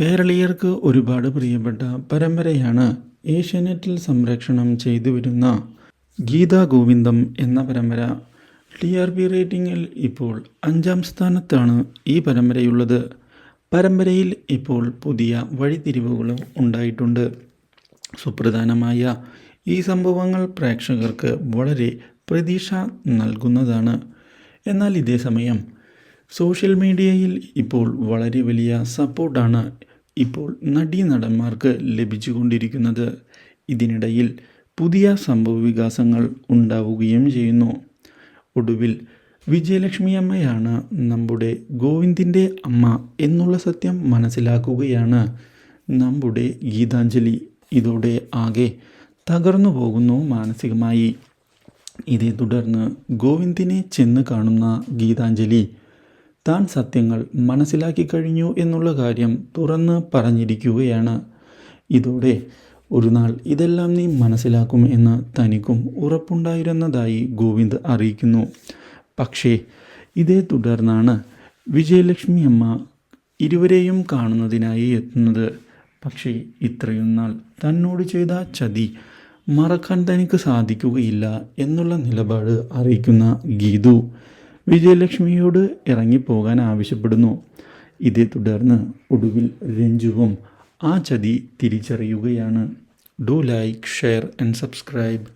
കേരളീയർക്ക് ഒരുപാട് പ്രിയപ്പെട്ട പരമ്പരയാണ് ഏഷ്യാനെറ്റിൽ സംരക്ഷണം ചെയ്തു വരുന്ന ഗീതാ ഗോവിന്ദം എന്ന പരമ്പര. ടി ആർ പി റേറ്റിംഗിൽ ഇപ്പോൾ അഞ്ചാം സ്ഥാനത്താണ് ഈ പരമ്പരയുള്ളത്. പരമ്പരയിൽ ഇപ്പോൾ പുതിയ വഴിത്തിരിവുകളും ഉണ്ടായിട്ടുണ്ട്. സുപ്രധാനമായ ഈ സംഭവങ്ങൾ പ്രേക്ഷകർക്ക് വളരെ പ്രതീക്ഷ നൽകുന്നതാണ്. എന്നാൽ ഇതേ സമയം സോഷ്യൽ മീഡിയയിൽ ഇപ്പോൾ വളരെ വലിയ സപ്പോർട്ടാണ് ഇപ്പോൾ നടീനടന്മാർക്ക് ലഭിച്ചുകൊണ്ടിരിക്കുന്നത്. ഇതിനിടയിൽ പുതിയ സംഭവവികാസങ്ങൾ ഉണ്ടാവുകയും ചെയ്യുന്നു. ഒടുവിൽ വിജയലക്ഷ്മി അമ്മയാണ് നമ്മുടെ ഗോവിന്ദിന്റെ അമ്മ എന്നുള്ള സത്യം മനസ്സിലാക്കുകയാണ്. നമ്മുടെ ഗീതാഞ്ജലി ഇതോടെ ആകെ തകർന്നു പോകുന്നു മാനസികമായി. ഇതേ തുടർന്ന് ഗോവിന്ദിനെ ചെന്ന് കാണുന്ന ഗീതാഞ്ജലി താൻ സത്യങ്ങൾ മനസ്സിലാക്കി കഴിഞ്ഞു എന്നുള്ള കാര്യം തുറന്ന് പറഞ്ഞിരിക്കുകയാണ്. ഇതോടെ ഒരു നാൾ ഇതെല്ലാം നീ മനസ്സിലാക്കും എന്ന് തനിക്കും ഉറപ്പുണ്ടായിരുന്നതായി ഗോവിന്ദ് അറിയിക്കുന്നു. പക്ഷേ ഇതേ തുടർന്നാണ് വിജയലക്ഷ്മി അമ്മ ഇരുവരെയും കാണുന്നതിനായി എത്തുന്നത്. പക്ഷേ ഇത്രയും നാൾ തന്നോട് ചെയ്ത ചതി മറക്കാൻ തനിക്ക് സാധിക്കുകയില്ല എന്നുള്ള നിലപാട് അറിയിക്കുന്ന ഗീതു. വിജയലക്ഷ്മിയോട് ഇറങ്ങിപ്പോകാൻ ആവശ്യപ്പെടുന്നു. ഇതേ തുടർന്ന് ഒടുവിൽ രഞ്ജുവും ആ ചതി തിരിച്ചറിയുകയാണ്. Do like share and subscribe